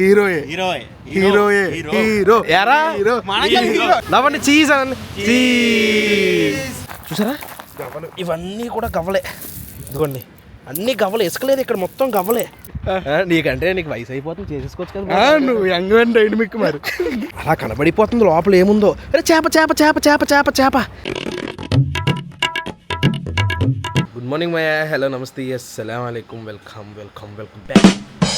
హీరోయే. హీరోయే. హీరోయే. Hero. ఎరా. నవ్వండి cheese అనండి. చీజ్ చూసారా? ఇవన్నీ కూడా గవ్వలే. ఇదిగోండి. అన్ని గవ్వలే. ఇసుకలేదు ఇక్కడ మొత్తం గవ్వలే. నీకంటే నీకు వయసు అయిపోతుంది చేసేసుకోవచ్చు కదా నువ్వు యంగ్ అండ్ డైనమిక్ మరి. అలా కనబడిపోతుంది లోపల ఏముందో. అరే చేప చేప చేప చేప చేప చేప. గుడ్ మార్నింగ్ మయ హలో నమస్తే అస్సలం అయికం welcome welcome welcome back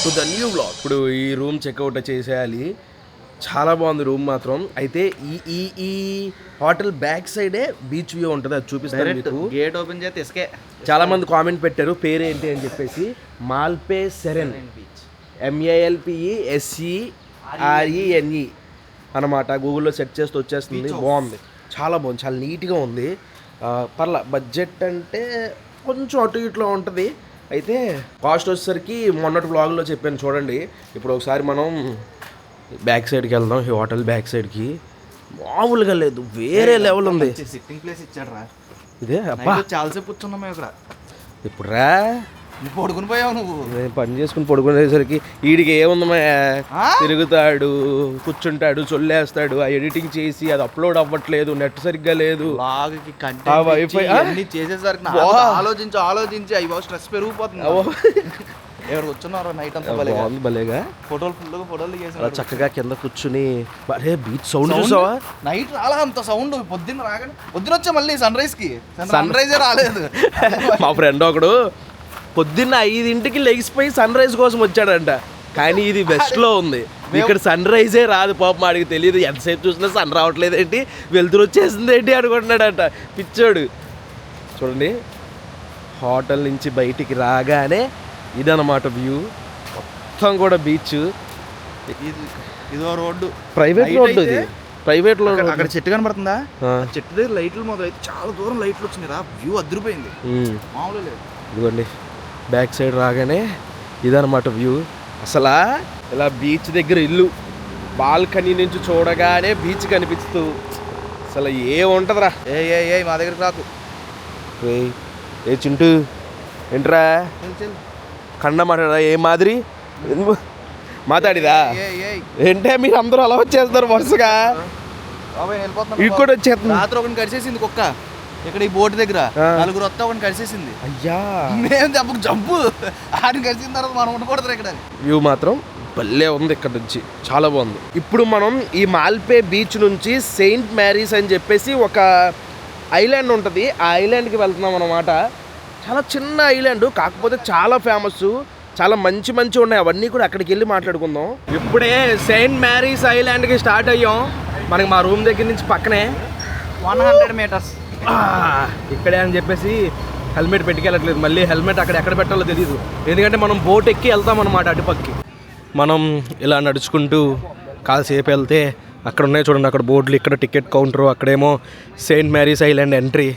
to the new blog ఇప్పుడు ఈ రూమ్ చెక్అవుట్ చేసేయాలి. చాలా బాగుంది రూమ్ మాత్రం. అయితే ఈ ఈ ఈ హోటల్ బ్యాక్ సైడే బీచ్ వ్యూ ఉంటుంది అది చూపిస్తాను మీకు. గేట్ ఓపెన్ చేస్తే ఇసుకే చాలా మంది కామెంట్ పెట్టారు పేరు ఏంటి అని చెప్పేసి. Malpe Serene. M A L P E S E R E N E అనమాట గూగుల్లో సెర్చ్ చేస్తే వచ్చేస్తుంది. బాగుంది. చాలా బాగుంది చాలా నీట్గా ఉంది. పర్లా బడ్జెట్ అంటే కొంచెం అటు ఇట్లో ఉంటుంది. అయితే కాస్ట్ వచ్చేసరికి మొన్నటి బ్లాగ్లో చెప్పాను చూడండి. ఇప్పుడు ఒకసారి మనం బ్యాక్ సైడ్కి వెళ్దాం. ఈ హోటల్ బ్యాక్ సైడ్కి మామూలుగా లేదు. వేరే లెవెల్ ఉంది. సిట్టింగ్ ప్లేస్ ఇచ్చాడు రా ఇదే అబ్బా. చాలాసేపు కూర్చున్నాం ఇక్కడ. ఇప్పుడు రా నువ్వు పడుకుని పోయావు నువ్వు. నేను పని చేసుకుని పడుకునేసరికి వీడికి ఏముందమ్మా? తిరుగుతాడు కూర్చుంటాడు చొల్లేస్తాడు. ఆ ఎడిటింగ్ చేసి అది అప్లోడ్ అవ్వట్లేదు నెట్ సరిగ్గా లేదు. ఆ చేసేసరికి ఆలోచించి ఆలోచించి. అవి స్ట్రెస్ పెరిగిపోతుంది. ఎవరు కూర్చున్నారు నైట్ అంతా భలేగా? భలేగా. ఫోటోలు ఫోటోలు చేసారు చక్కగా కింద కూర్చుని అరే బీచ్ సౌండ్ చూసావా? నైట్ రాలా అంత సౌండ్ పొద్దున్న రాగానే పొద్దున వచ్చా మళ్ళీ సన్ రైజ్కి సన్ రైజే రాలేదు. మా ఫ్రెండ్ ఒకడు పొద్దున్న ఐదింటికి లెగిసిపోయి సన్ రైజ్ కోసం వచ్చాడంట. కానీ ఇది వెస్ట్లో ఉంది. ఇక్కడ సన్ రైజే రాదు పాపం వాడికి తెలియదు ఎంతసేపు చూసినా సన్ రావట్లేదు ఏంటి వెళ్తురు వచ్చేసింది ఏంటి అనుకుంటున్నాడంట. పిచ్చోడు. చూడండి. హోటల్ నుంచి బయటికి రాగానే ఇదన్నమాట వ్యూ. మొత్తం కూడా బీచ్. ఇది రోడ్డు. ప్రైవేట్ రోడ్డు ఇది. ప్రైవేట్లో అక్కడ- చెట్టు కనబడుతుందా? చెట్టు దగ్గర లైట్లు మొదలైతే చాలా దూరం లైట్లు వచ్చినాయి రా. వ్యూ అదిరిపోయింది. మామూలు లేదు. ఇదిగోండి. బ్యాక్ సైడ్ రాగానే ఇదన్నమాట వ్యూ. అసలా ఇలా బీచ్ దగ్గర ఇల్లు బాల్కనీ నుంచి చూడగానే బీచ్ కనిపిస్తూ అసలు ఏ ఉంటుందిరా? ఏ ఏ ఏ మా దగ్గరికి రాకు. ఏయ్, ఏ చింటూ ఏంట్రా? కన్న మాట్లాడా ఏ మాదిరి? మాట్లాడిదా ఏ ఏ ఏంటే మీరు అందరూ అలా వచ్చేస్తారు వరుసగా? ఇక్కడ కూడా వచ్చేస్తుంది రాత్రి ఒకటి కడిసేసింది కుక్క. ఇక్కడ ఈ బోట్ దగ్గర. నలుగురు వస్తే ఒకటి కడిసేసింది అయ్యా. మేము దెబ్బకు జంపు. ఆడిని కడిసిన తర్వాత మనం ఉండకూడదు ఇక్కడ. వ్యూ మాత్రం భలే ఉంది ఇక్కడ నుంచి. చాలా బాగుంది. ఇప్పుడు మనం ఈ మాల్పే బీచ్ నుంచి సెయింట్ మ్యారీస్ అని చెప్పేసి ఒక ఐలాండ్ ఉంటుంది. ఆ ఐలాండ్కి వెళ్తున్నాం అనమాట చాలా చిన్న ఐలాండ్ కాకపోతే చాలా ఫేమస్. చాలా మంచి మంచి ఉన్నాయి. అవన్నీ కూడా అక్కడికి వెళ్ళి మాట్లాడుకుందాం. ఇప్పుడే సెయింట్ మ్యారీస్ ఐలాండ్కి స్టార్ట్ అయ్యాం. మనకి మా రూమ్ దగ్గర నుంచి పక్కనే. One hundred metres. ఇక్కడే అని చెప్పేసి హెల్మెట్ పెట్టుకెళ్ళట్లేదు. మళ్ళీ హెల్మెట్ అక్కడ ఎక్కడ పెట్టాలో తెలియదు ఎందుకంటే మనం బోట్ ఎక్కి వెళ్తాం అనమాట అటుపక్కి మనం ఇలా నడుచుకుంటూ కాసేపు వెళ్తే అక్కడ ఉన్నాయి చూడండి అక్కడ బోర్డులు ఇక్కడ టికెట్ కౌంటర్ అక్కడేమో Saint Mary's island entry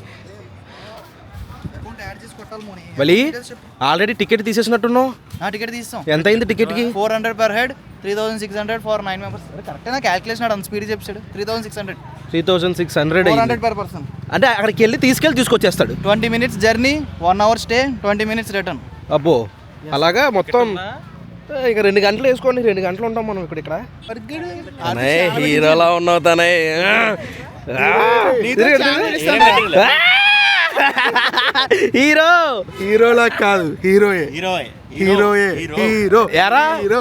add చేసి కొట్టాలి మోని మళ్ళీ ఆల్రెడీ టికెట్ తీసేసినట్టున్నావు? ఆ టికెట్ తీస్తాం ఎంత అయింది టికెట్కి four hundred per head three thousand six hundred for nine members కరెక్ట్గా క్యాల్కులేషన్ అంత స్పీడ్ చెప్పాడు. Three thousand six hundred three thousand six hundred hundred per person అంటే అక్కడికి వెళ్ళి తీసుకెళ్ళి తీసుకొచ్చేస్తాడు. Twenty minutes journey one hour stay twenty minutes return అబ్బో అలాగా మొత్తం ఇక రెండు గంటలు వేసుకోండి రెండు గంటలు ఉంటాం మనం ఇక్కడ. ఇక్కడ హీరోలా ఉన్నావు తనే హీరో. హీరోలా కాదు హీరోయే. హీరోయే. హీరోయే. హీరో. ఎరా? హీరో.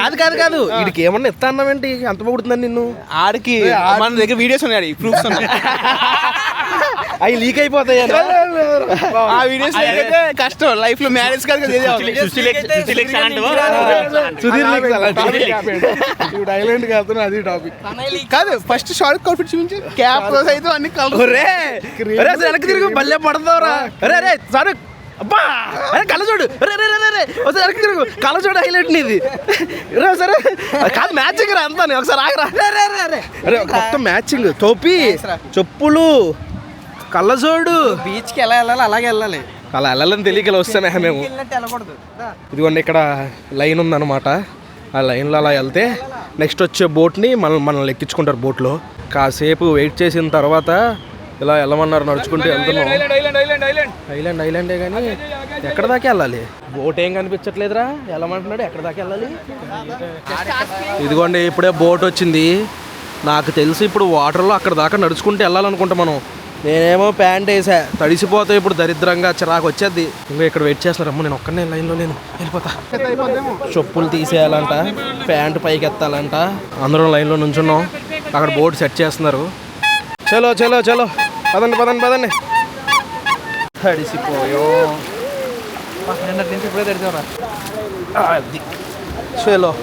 కాదు కాదు కాదు వీడికి ఏమన్నా ఇస్తా అన్నావేంటి అంత పొగుడుతుందని నిన్ను. ఆడికి మన దగ్గర వీడియోస్ ఉన్నాయి ప్రూఫ్స్ ఉన్నాయి. అవి లీక్ అయిపోతాయి ఆ వీడియోస్ లేకపోతే కష్టం లైఫ్లో మ్యారేజ్ కాదు సుధీర్ ఐలాండ్ కాదు అది టాపిక్ కాదు ఫస్ట్ షార్ట్ అవుట్ఫిట్ చూపించి క్యాప్ అయితే అన్ని కలర్ వెనక్కి తిరిగి భలే పడతావురా అరే అరే సరే అబ్బా అరే కళ్ళ చూడు ఒకసారి వెనక్కి తిరుగు కళ్ళ చూడు హైలైట్ నీది రే సరే కాదు మ్యాచింగ్ రా అంతా ఒకసారి ఆగరా మొత్తం మ్యాచింగ్ టోపీ చెప్పులు కళ్ళజోడు. బీచ్కి ఎలా వెళ్ళాలి అలాగే వెళ్ళాలి. అలా వెళ్ళాలని తెలియక ఇలా వస్తామే మేము. ఇదిగోండి ఇక్కడ లైన్ ఉందన్నమాట. ఆ లైన్లో అలా వెళ్తే నెక్స్ట్ వచ్చే బోట్ని మనం మనల్ని ఎక్కించుకుంటారు బోట్లో. కాసేపు వెయిట్ చేసిన తర్వాత ఇలా వెళ్ళమన్నారు నడుచుకుంటూ వెళ్తున్నాం. ఐలాండ్ ఐలాండే కానీ ఎక్కడ దాకా వెళ్ళాలి? బోట్ ఏం కనిపించట్లేదురా? వెళ్ళమంటున్నాడు ఎక్కడ దాకా వెళ్ళాలి? ఇదిగోండి ఇప్పుడే బోట్ వచ్చింది. నాకు తెలిసి ఇప్పుడు వాటర్లో అక్కడ దాకా నడుచుకుంటూ వెళ్ళాలనుకుంటా మనం. నేనేమో ప్యాంట్ వేసా. తడిసిపోతే ఇప్పుడు దరిద్రంగా చిరాకు వచ్చేది ఇంకా ఇక్కడ వెయిట్ చేస్తారమ్మ నేను ఒక్కనే లైన్లో నేను వెళ్ళిపోతా. చెప్పులు తీసేయాలంట ప్యాంట్ పైకి ఎత్తాలంట. అందరం లైన్లో నుంచున్నాం. అక్కడ బోర్డు సెట్ చేస్తున్నారు. చలో చలో చలో. పదండి పదండి పదండి. తడిసిపోయో. ఇప్పుడే తెరిచారా అది. చలో.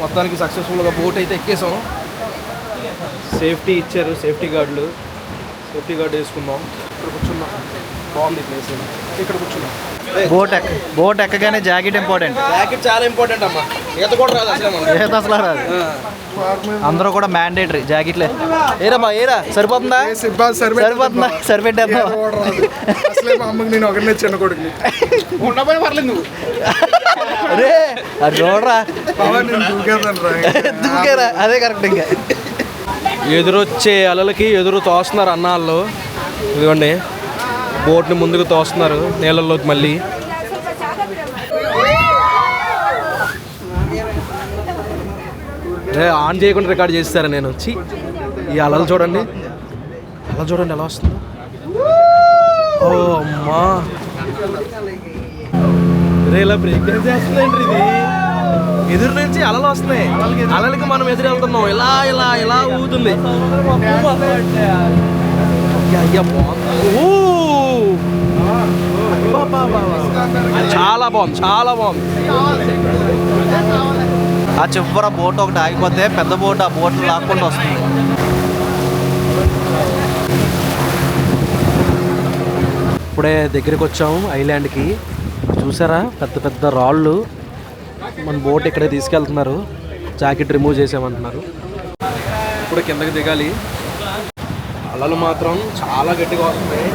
మొత్తానికి సక్సెస్ఫుల్గా బోట్ అయితే ఎక్కేసాం. సేఫ్టీ ఇచ్చారు సేఫ్టీ గార్డులు. సేఫ్టీ గార్డు వేసుకున్నాం ఇక్కడ కూర్చున్నాం బాగుంది ప్లేస్ ఇక్కడ కూర్చున్నాం బోట్ ఎక్క బోట్ ఎక్కగానే జాకెట్ ఇంపార్టెంట్. జాకెట్ చాలా ఇంపార్టెంట్ అమ్మా. ఈత కూడా రాదు అసలు. ఏది అసలు రాదు. అందరూ కూడా మ్యాండేటరీ జాకెట్లే. ఏరమ్మా ఏరా సరిపోతుందా? సరిపోతుందా? సరిపెట్టేద్దాం. అమ్మకి నేను ఒకరినే చిన్న కొడుకుని. ఉండపోయినా పర్లేదు నువ్వు. అరే అది చూడరా. దూకేరా అదే కరెక్ట్ ఇంకా. ఎదురొచ్చే అలలకి ఎదురు తోస్తున్నారు అన్నాళ్ళు ఇదిగోండి బోట్ని ముందుకు తోస్తున్నారు నీళ్ళల్లోకి మళ్ళీ. ఆన్ చేయకుండా రికార్డ్ చేస్తారా నేను? వచ్చి ఈ అలలు చూడండి. అలా చూడండి ఎలా వస్తుందో. ఓ అమ్మా. రే ఇలా బ్రేక్ చేస్తుందండి ఇది? ఎదురు నుంచి అలలు వస్తున్నాయి. అలలకి మనం ఎదురు వెళ్తున్నాం. ఇలా ఇలా ఇలా ఊగుతుంది చాలా బాగుంది చాలా బాగుంది. ఆ చివర బోట్ ఒకటి ఆగిపోతే పెద్ద బోట్ ఆ బోట్ లాక్కుండా వస్తుంది. ఇప్పుడే దగ్గరికి వచ్చాము ఐలాండ్కి. చూసారా? పెద్ద పెద్ద రాళ్ళు. మన బోట్ ఇక్కడే తీసుకెళ్తున్నారు. జాకెట్ రిమూవ్ చేసామంటున్నారు. ఇప్పుడు కిందకి దిగాలి. అలలు మాత్రం చాలా గట్టిగా వస్తున్నాయి.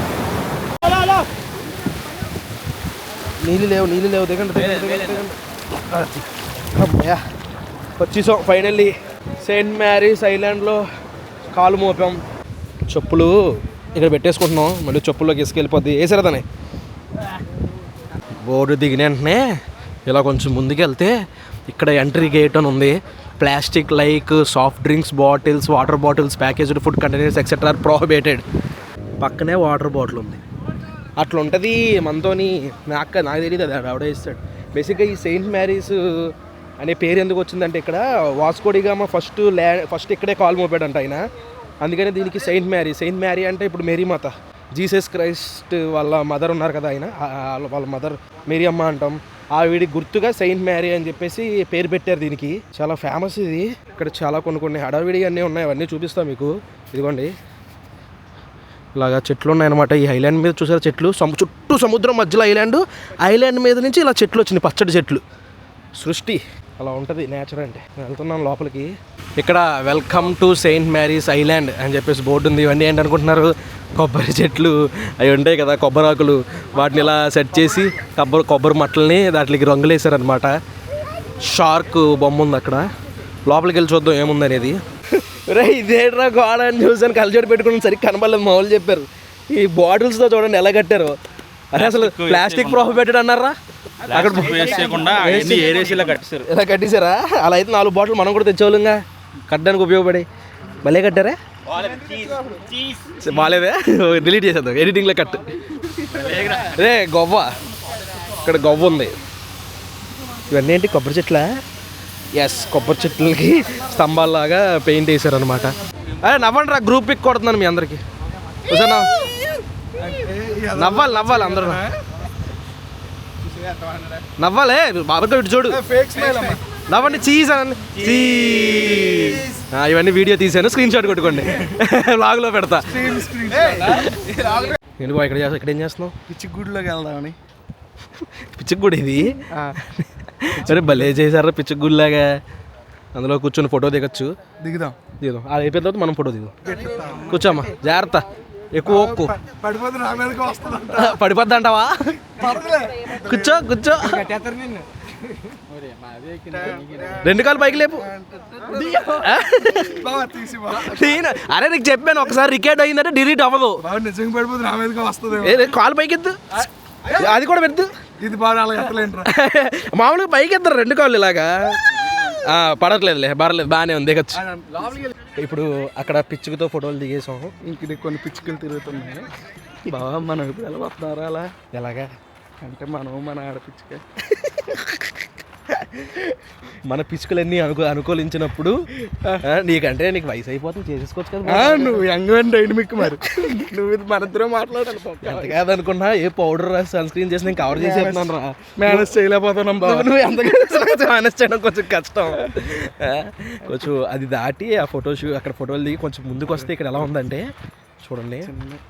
నీళ్ళు లేవు నీళ్ళు లేవు. దిగండి. అమ్మయ్య. వచ్చేసాం ఫైనల్లీ సెయింట్ మ్యారీస్ ఐలాండ్లో కాలు మోపాం. చెప్పులు ఇక్కడ పెట్టేసుకుంటున్నాం. మళ్ళీ చెప్పుల్లోకి ఇసుకెళ్ళిపోద్ది. వేసారా దాన్ని బోర్డు దిగిన వెంటనే ఇలా కొంచెం ముందుకెళ్తే ఇక్కడ ఎంట్రీ గేట్ అని ఉంది. Plastic like soft drinks bottles water bottles packaged food containers etcetera prohibited పక్కనే వాటర్ బాటిల్ ఉంది. అట్లా ఉంటుంది మనతోని నాకు నాకు తెలియదు అది ఆవిడ ఇస్తాడు. బేసిక్గా ఈ సెయింట్ మ్యారీస్ అనే పేరు ఎందుకు వచ్చిందంటే ఇక్కడ వాస్కోడిగామ ఫస్ట్ ల్యా ఫస్ట్ ఇక్కడే కాల్ మోపాడంట ఆయన. అందుకనే దీనికి సెయింట్ మ్యారీ సెయింట్ మ్యారీ అంటే ఇప్పుడు మేరీమాత. జీసస్ క్రైస్ట్ వాళ్ళ మదర్ ఉన్నారు కదా ఆయన వాళ్ళ మదర్ మేరీ అమ్మ అంటాం. ఆవిడ గుర్తుగా సెయింట్ మ్యారీ అని చెప్పేసి పేరు పెట్టారు దీనికి. చాలా ఫేమస్ ఇది. ఇక్కడ చాలా కొన్ని కొన్ని హడావిడి అన్నీ ఉన్నాయి. అవన్నీ చూపిస్తాం మీకు. ఇదిగోండి. ఇలాగా చెట్లు ఉన్నాయన్నమాట. ఈ ఐలాండ్ మీద చూసారు చెట్లు? సము చుట్టూ సముద్రం మధ్యలో ఐలాండ్. ఐలాండ్ మీద నుంచి ఇలా చెట్లు వచ్చినాయి. పచ్చడి చెట్లు. సృష్టి. అలా ఉంటుంది నేచర్ అంటే. నేను వెళ్తున్నాను లోపలికి. ఇక్కడ welcome to Saint Mary's island అని చెప్పేసి బోర్డు ఉంది. ఇవన్నీ ఏంటి అనుకుంటున్నారు? కొబ్బరి చెట్లు అవి ఉంటాయి కదా కొబ్బరాకులు వాటిని ఇలా సెట్ చేసి కొబ్బరి కొబ్బరి మట్టల్ని దాంట్లోకి రంగులు వేసారనమాట షార్క్ బొమ్మ ఉంది అక్కడ. లోపలికి వెళ్ళి చూద్దాం ఏముందనేది. రే ఇదేట్రా గోడ అని చూసాను కలజోడు పెట్టుకుని సరిగ్గా కనబడలేదు మా వాళ్ళు చెప్పారు. ఈ బాటిల్స్తో చూడండి ఎలా కట్టారు. అరే అసలు ప్లాస్టిక్ ప్రొహిబిటెడ్ అన్నారా? అక్కడ వేస్ట్ చేయకుండా అవన్నీ ఏరేసీలో కట్టేశారు ఇలా కట్టేశారా అలా అయితే నాలుగు బాటిల్ మనం కూడా తెచ్చేవాళ్ళంగా. కట్టడానికి ఉపయోగపడి భలే కట్టారా? బాగాలేదే డిలీట్ చేసేద్దాం. ఎడిటింగ్లో కట్ రే గొవ్వ. ఇక్కడ గొవ్వ ఉంది. ఇవన్నీ ఏంటి? కొబ్బరి చెట్ల? ఎస్ కొబ్బరి చెట్లకి స్తంభాల్లాగా పెయింట్ వేసారనమాట అరే నవ్వండి రా గ్రూప్ పిక్ కొడుతున్నాను మీ అందరికి. చూసానా నవ్వాలి నవ్వాలి అందరూ. నవ్వాలే బాబా ఇటు చూడు. నవ్వండి చీజ్ అనండి. చీజ్ ఆ, ఇవన్నీ వీడియో తీసాను స్క్రీన్ షాట్ కొట్టుకోండి. బ్లాగ్లో పెడతా. నేను ఇక్కడ ఇక్కడ ఏం చేస్తున్నావు? పిచ్చి గుడిలోకి వెళ్దామని. పిచ్చికి గుడి ఇది? సరే భలే చేశారా పిచ్చికి గుడిలాగా. అందులో కూర్చొని ఫోటో దిగచ్చు. దిగుదాం. దిగుదాం. అది అయిపోయిన తర్వాత మనం ఫోటో దిగుదాం. కూర్చోమ్మా జాగ్రత్త. ఎక్కువ ఒక్కు. పడిపోద్ది అంటావా కూర్చో కూర్చో. రెండు కాలు పైకి లేపు. అరే నీకు చెప్పాను ఒకసారి రికార్డ్ అయిందంటే డిలీట్ అవ్వదు. కాలు పైకి ఎత్తు అది కూడా పెద్దు. ఇది మామూలుగా పైకి ఎత్తారు రెండు కాళ్ళు ఇలాగా. పడట్లేదులే పర్లేదు బాగానే ఉంది దిగచ్చు ఇప్పుడు అక్కడ పిచ్చుకతో ఫోటోలు దిగేసాం ఇంక కొన్ని పిచ్చుకలు తిరుగుతున్నాయి. బావా మనం ఇప్పుడు ఎలా వస్తున్నారా అలా? ఎలాగా? అంటే మనం మన ఆడపిచ్చుక. మన పిచ్చుకలన్నీ అనుకూ అనుకూలించినప్పుడు నీకంటే నీకు వయసు అయిపోతుంది చేసేసుకోవచ్చు కదా నువ్వు యంగ్ అండ్ డైనమిక్ మరి. నువ్వు ఇది మన ఇద్దరం మాట్లాడాలి ఎంత కాదనుకున్నా ఏ పౌడర్ రాసి సన్ స్క్రీన్ చేసి నేను కవర్ చేసేస్తున్నాను రా. మేనేజ్ చేయలేకపోతున్నాం బావ. నువ్వు- ఎంత మేనేజ్ చేయడం కొంచెం కష్టం. కొంచెం అది దాటి ఆ ఫోటో షూ అక్కడ ఫోటోలు దిగి కొంచెం ముందుకు వస్తే ఇక్కడ ఎలా ఉందంటే చూడండి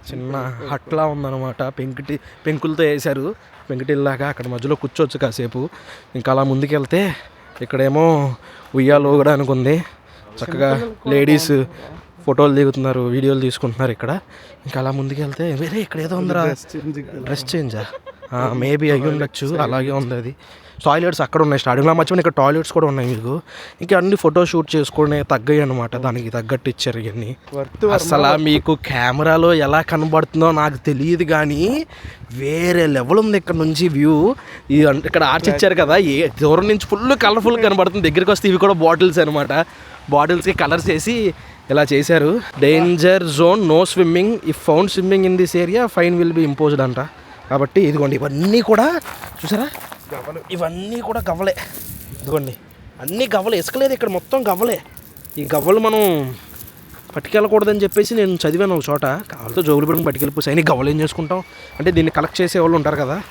చిన్న హట్లా ఉందన్నమాట. పెంకుటి పెంకులతో వేశారు. పెంకుటిల్లాగా అక్కడ మధ్యలో కూర్చోవచ్చు కాసేపు. ఇంకా అలా ముందుకెళ్తే ఇక్కడేమో ఉయ్యాలు ఊగడానికి ఉంది చక్కగా లేడీస్ ఫోటోలు దిగుతున్నారు వీడియోలు తీసుకుంటున్నారు ఇక్కడ. ఇంకా అలా ముందుకెళ్తే వేరే ఇక్కడ ఏదో ఉందిరా. డ్రెస్ చేంజా మేబీ అయ్యి ఉండొచ్చు అలాగే ఉంది అది. టాయిలెట్స్ అక్కడ ఉన్నాయి. స్టార్టింగ్లో మర్చిపోయిన ఇక్కడ టాయిలెట్స్ కూడా ఉన్నాయి మీకు. ఇంకా అన్ని ఫోటో షూట్ చేసుకునే తగ్గాయి అనమాట దానికి తగ్గట్టు ఇచ్చారు ఇవన్నీ. అసలు మీకు కెమెరాలో ఎలా కనబడుతుందో నాకు తెలియదు కానీ వేరే లెవెల్ ఉంది ఇక్కడ నుంచి వ్యూ. ఈ అన్- ఇక్కడ ఆర్చ్ ఇచ్చారు కదా ఏ దూరం నుంచి ఫుల్ కలర్ఫుల్ కనబడుతుంది. దగ్గరికి వస్తే ఇవి కూడా బాటిల్స్ అనమాట బాటిల్స్కి కలర్స్ వేసి ఇలా చేశారు. Danger zone no swimming if found swimming in this area fine will be imposed అంట. కాబట్టి ఇదిగోండి ఇవన్నీ కూడా చూసారా? ఇవన్నీ కూడా గవ్వలే. ఇదిగోండి. అన్నీ గవ్వలే. ఇసుకలేదు ఇక్కడ మొత్తం గవ్వలే. ఈ గవ్వలు మనం పట్టుకెళ్ళకూడదని చెప్పేసి నేను చదివాను ఒక చోట. కావాలతో జోగులు పెట్టుకుని పట్టుకెళ్ళిపోయి అయినా గవ్వలు ఏం చేసుకుంటాం? అంటే దీన్ని కలెక్ట్ చేసే వాళ్ళు ఉంటారు కదా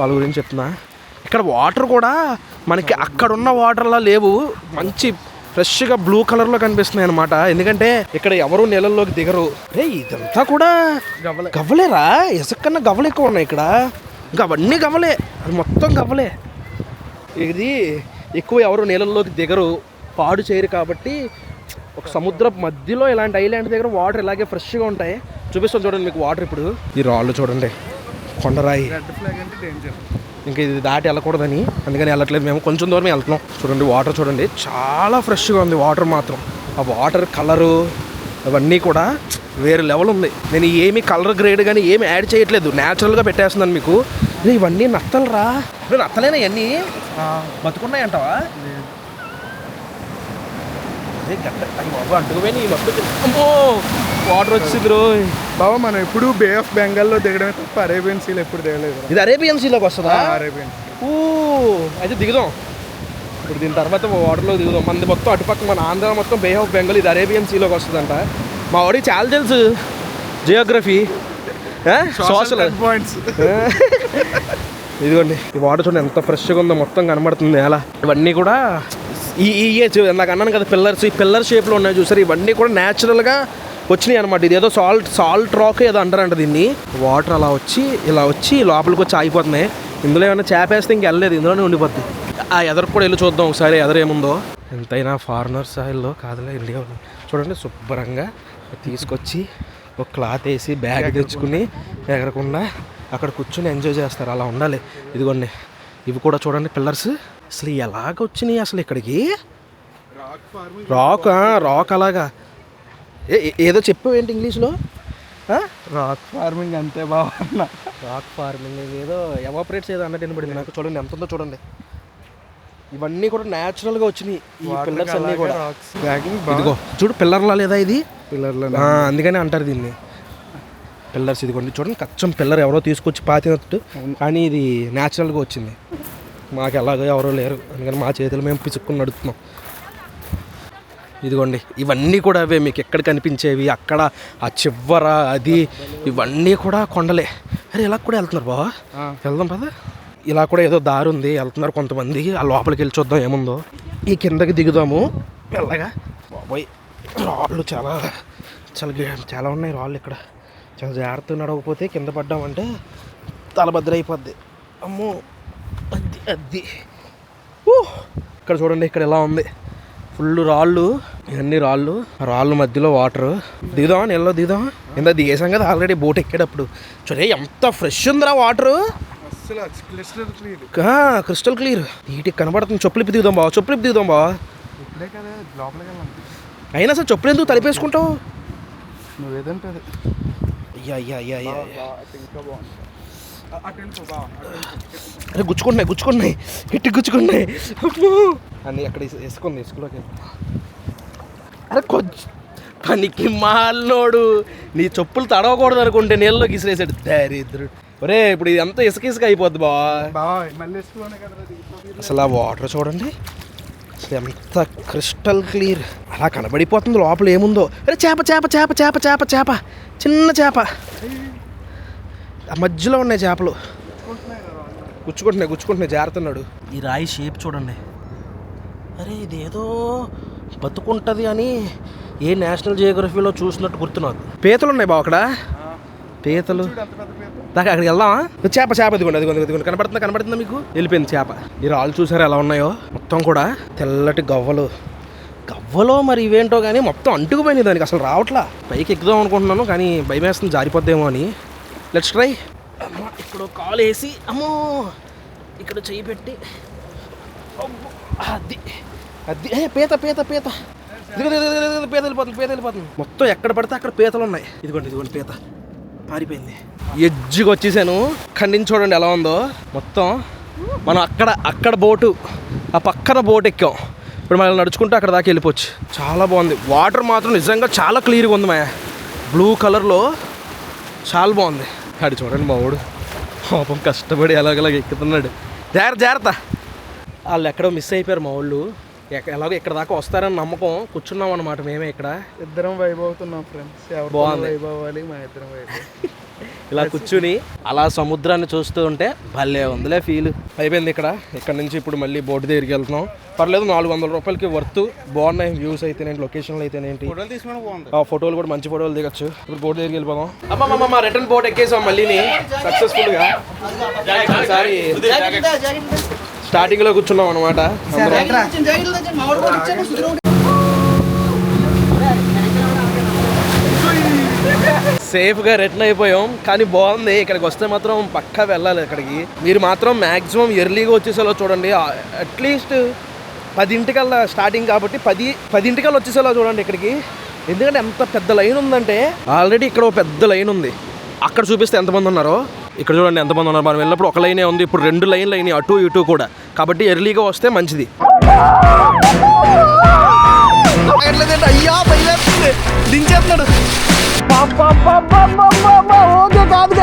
వాళ్ళ గురించి చెప్తున్నా. ఇక్కడ వాటర్ కూడా మనకి అక్కడ ఉన్న వాటర్లా లేవు. మంచి ఫ్రెష్గా బ్లూ కలర్లో కనిపిస్తున్నాయి అనమాట ఎందుకంటే ఇక్కడ ఎవరు నీళ్ళల్లోకి దిగరు. రే ఇదంతా కూడా గవ్వలే. గవ్వలేరా? ఇసుక కన్నా గవ్వలు ఎక్కువ ఉన్నాయి ఇక్కడ. ఇంకా అవన్నీ గవ్వలే. అది మొత్తం గవ్వలే. ఇది ఎక్కువ ఎవరు నీళ్ళల్లోకి దిగరు. పాడు చేయరు కాబట్టి ఒక సముద్ర మధ్యలో ఇలాంటి ఐలాండ్ దగ్గర వాటర్ ఇలాగే ఫ్రెష్గా ఉంటాయి. చూపిస్తాను చూడండి మీకు వాటర్ ఇప్పుడు. ఈ రాళ్ళు చూడండి. కొండరాయి. రెడ్ ఫ్లాగ్ అంటే డేంజర్ ఇంకా ఇది దాటి వెళ్ళకూడదని. అందుకని వెళ్ళట్లేదు. మేము కొంచెం దూరం వెళ్తున్నాం. చూడండి వాటర్ చూడండి. చాలా ఫ్రెష్గా ఉంది. వాటర్ మాత్రం. ఆ వాటర్ కలరు అవన్నీ కూడా వేరే లెవెల్ ఉంది. నేను ఏమి కలర్ గ్రేడ్ కానీ ఏమి యాడ్ చేయట్లేదు. న్యాచురల్గా పెట్టేస్తున్నాను మీకు. రే, ఇవన్నీ నత్తలు రా ఇప్పుడు నత్తలేనా ఇవన్నీ? బతుకున్నాయి అంటావా అదే గట్ట అయ్యి బాబు అంటుకుపోయి మొత్తం అమ్మో వాటర్ వచ్చింది రోయ్ బావ మనం ఎప్పుడు బే ఆఫ్ బెంగాల్లో దిగడమే తప్ప అరేబియన్ సీలు ఎప్పుడు దిగలేదు ఇది అరేబియన్ సీలోకి వస్తుందా? అరేబియన్ అయితే దిగుదాం. ఇప్పుడు దీని తర్వాత వాటర్లో దిగుదాం. మనది మొత్తం అటుపక్క మన ఆంధ్ర మొత్తం బే ఆఫ్ బెంగాల్ ఇది అరేబియన్ సీలోకి వస్తుందంట. మా వాడికి చాలా తెలుసు జియోగ్రఫీ సోషల్ పాయింట్స్ ఇదిగోండి ఈ వాటర్ చూడండి ఎంత ఫ్రెష్గా ఉందో మొత్తం కనబడుతుంది. నేల ఇవన్నీ కూడా ఈ చూ- నాకు అన్నాను కదా పిల్లర్స్ ఈ పిల్లర్ షేప్లో ఉన్నాయి చూసారు? ఇవన్నీ కూడా న్యాచురల్గా వచ్చినాయి అనమాట ఇది ఏదో సాల్ట్ సాల్ట్ రాక్ ఏదో అంటారంట దీన్ని. వాటర్ అలా వచ్చి ఇలా వచ్చి లోపలికి వచ్చి ఆగిపోతున్నాయి. ఇందులో ఏమైనా చేపేస్తే ఇంక వెళ్ళలేదు ఇందులోనే ఉండిపోద్ది. ఆ ఎదరికి కూడా వెళ్ళి చూద్దాం ఒకసారి. ఎదరేముందో ఎంతైనా ఫారినర్ స్థాయిలో కాదులే ఇండియా. చూడండి శుభ్రంగా తీసుకొచ్చి ఒక క్లాత్ వేసి బ్యాగ్ తెచ్చుకుని ఎగరకుండా అక్కడ కూర్చొని ఎంజాయ్ చేస్తారు. అలా ఉండాలి. ఇదిగోండి ఇవి కూడా చూడండి పిల్లర్స్. అసలు ఎలాగ వచ్చినాయి అసలు ఇక్కడికి? రాక్ రాక్ అలాగా. ఏదో చెప్పావు ఏంటి ఇంగ్లీష్లో రాక్ ఫార్మింగ్ అంతే బావ అన్న. రాక్ ఫార్మింగ్ ఏదో ఎవాపరేట్స్ ఏదో అన్నట్టు వినబడింది నాకు. చూడండి ఎంత ఉందో చూడండి. ఇవన్నీ కూడా న్యాచురల్గా వచ్చినాయి. ఈ పిల్లర్స్ అన్నీ కూడా. ఇదిగో చూడు పిల్లర్లా లేదా ఇది? పిల్లర్లో ఆ, అందుకని అంటారు దీన్ని. పిల్లర్స్ ఇదిగోండి. చూడండి కచ్చం పిల్లర్ ఎవరో తీసుకొచ్చి పాతినట్టు కానీ ఇది న్యాచురల్గా వచ్చింది. మాకు ఎలాగో ఎవరో లేరు. అందుకని మా చేతులు మేము పిసుక్కుని నడుపుతున్నాం. ఇదిగోండి ఇవన్నీ కూడా అవే మీకు ఎక్కడ కనిపించేవి? అక్కడ ఆ చివ్వర అది ఇవన్నీ కూడా కొండలే. అరే ఇలా కూడా వెళ్తున్నారు బావా. వెళ్దాం పద. ఇలా కూడా ఏదో దారి ఉంది వెళ్తున్నారు కొంతమంది. ఆ లోపలికి వెళ్ళి చూద్దాం ఏముందో. ఈ కిందకి దిగుదాము. మెల్లగా. బాబోయ్ రాళ్ళు చాలా చాలా చాలా ఉన్నాయి రాళ్ళు ఇక్కడ. చాలా జాగ్రత్తగా నడవకపోతే కింద పడ్డామంటే తలబద్ర అయిపోద్ది అమ్మో అద్ది అద్ది. ఓ ఇక్కడ చూడండి ఇక్కడ ఎలా ఉంది. ఫుల్ రాళ్ళు ఇవన్నీ రాళ్ళు. రాళ్ళు మధ్యలో వాటర్. దిగుదామా నీళ్ళలో దిగుదామా? ఇంత దిగేసాం కదా ఆల్రెడీ బోట్ ఎక్కేటప్పుడు. చూడే ఎంత ఫ్రెష్ ఉందిరా వాటర్. Crystal clear. నీటికి కనబడుతుంది. చెప్పులు ఇప్పి దిగుదాం బావ చెప్పులు ఇప్పి దిగుదాం బావ అయినా సార్ చెప్పులు ఎందుకు తలిపేసుకుంటావు? నువ్వు ఏదంటే అది. అయ్యా. అరే గుచ్చుకున్నాయి గుచ్చుకున్నాయి. ఇట్టి గుచ్చుకున్నాయి. అన్నీ అక్కడ ఇసు- ఇసుకుంది ఇసుకలోకి అరే కొంచెం పనికి మాలోడు నీ చెప్పులు తడవకూడదు అనుకుంటే నీళ్ళలోకి ఇసిరేసాడు దరిద్రుడు. ఒరే ఇప్పుడు ఇది అంతా ఇసుక ఇసుక అయిపోద్ది బా బావ మళ్ళీ వేసుకోనే కదా అది. ఇప్పుడు అసలు ఆ వాటర్ చూడండి. అసలు ఎంత క్రిస్టల్ క్లియర్. అలా కనబడిపోతుంది లోపల ఏముందో. అరే చేప చేప చేప చేప చేప చేప. చిన్న చేప. ఆ మధ్యలో ఉన్నాయి చేపలు. గుచ్చుకుంటున్నాయి గుచ్చుకుంటున్నాయి. జారుతున్నాడు. ఈ రాయి షేప్ చూడండి. అరే ఇదేదో బతుకుంటుంది అని ఏ నేషనల్ జియోగ్రఫీలో చూసినట్టు గుర్తు నాకు. పీతలు ఉన్నాయి బావ అక్కడ. పీతలు. దాకా అక్కడికి వెళ్దామా? చేప చేప ఇదిగోండి అదిగోండి ఇదిగోండి కనబడుతుందా కనబడుతుందా మీకు? వెళ్ళిపోయింది చేప. ఈ రాళ్ళు చూసారా ఎలా ఉన్నాయో? మొత్తం కూడా తెల్లటి గవ్వలు. గవ్వలో మరి ఇవేంటో కానీ మొత్తం అంటుకుపోయినాయి దానికి. అసలు రావట్లా? పైకి ఎక్కుదాం అనుకుంటున్నాను కానీ భయం వేస్తుంది జారిపోద్దేమో అని. లెట్స్ ట్రై అమ్మ ఇక్కడ కాలు వేసి అమ్మో! ఇక్కడ చెయ్యి పెట్టి. అది అది. ఏ పీత పీత పీత. పీత వెళ్ళిపోతుంది పీత వెళ్ళిపోతుంది. మొత్తం ఎక్కడ పడితే అక్కడ పీతలు ఉన్నాయి. ఇదిగోండి ఇదిగోండి పీత. పారిపోయింది. ఎజ్జిగా వచ్చేసాను ఖండించి చూడండి ఎలా ఉందో. మొత్తం మనం అక్కడ అక్కడ బోటు ఆ పక్కన బోట్ ఎక్కాం. ఇప్పుడు మనం నడుచుకుంటూ అక్కడ దాకా వెళ్ళిపోవచ్చు. చాలా బాగుంది. వాటర్ మాత్రం నిజంగా చాలా క్లియర్గా ఉంది మా బ్లూ కలర్లో చాలా బాగుంది. ఆడు చూడండి మా వాడు పాపం కష్టపడి ఎలాగలాగ ఎక్కుతున్నాడు. జాగ్రత్త జాగ్రత్త. వాళ్ళు ఎక్కడో మిస్ అయిపోయారు మా వాళ్ళు. ఎలాగో ఇక్కడ దాకా వస్తారని నమ్మకం కూర్చున్నాం అన్నమాట మేమే ఇక్కడ. ఇద్దరం వైబ్ అవుతున్నాం ఫ్రెండ్స్ ఎవరు బాగుంది. వైబ్ అవ్వాలి మా ఇద్దరం వైబ్ ఇలా కూర్చుని అలా సముద్రాన్ని చూస్తూ ఉంటే భలే ఉందిలే ఫీల్ అయిపోయింది ఇక్కడ. ఇక్కడ నుంచి ఇప్పుడు మళ్ళీ బోట్ దగ్గరికి వెళ్తున్నాం. పర్లేదు నాలుగు వందల రూపాయలకి వర్త్ బాగున్నాయి వ్యూస్ అయితేనేంటి లొకేషన్లు అయితేనేంటి? ఫోటోలు తీసుకుని బాగుంది. ఆ ఫోటోలు కూడా మంచి ఫోటోలు దిగచ్చు. ఇప్పుడు బోట్ దగ్గరికి వెళ్ళిపోదాం. అమ్మమ్మ మా రిటర్న్ బోట్ ఎక్కేసాం మళ్ళీని. సక్సెస్ఫుల్గా. ఈసారి స్టార్టింగ్లో కూర్చున్నాం అనమాట సేఫ్గా రిటర్న్ అయిపోయాం కానీ బాగుంది. ఇక్కడికి వస్తే మాత్రం పక్కా వెళ్ళాలి ఇక్కడికి. మీరు మాత్రం మాక్సిమం ఎర్లీగా వచ్చేసేలా చూడండి. అట్లీస్ట్ పదింటికల్లా స్టార్టింగ్ కాబట్టి పది పదింటికల్లా వచ్చేసేలా చూడండి ఇక్కడికి. ఎందుకంటే ఎంత పెద్ద లైన్ ఉందంటే ఆల్రెడీ ఇక్కడ ఒక పెద్ద లైన్ ఉంది. అక్కడ చూపిస్తే ఎంతమంది ఉన్నారో ఇక్కడ చూడండి ఎంతమంది ఉన్నారు. మనం వెళ్ళినప్పుడు ఒక లైనే ఉంది. ఇప్పుడు రెండు లైన్లు అయినాయి. అటు ఇటు కూడా. కాబట్టి ఎర్లీగా వస్తే మంచిది. అయ్యా దించేస్తున్నాడు. ఓకే కాదు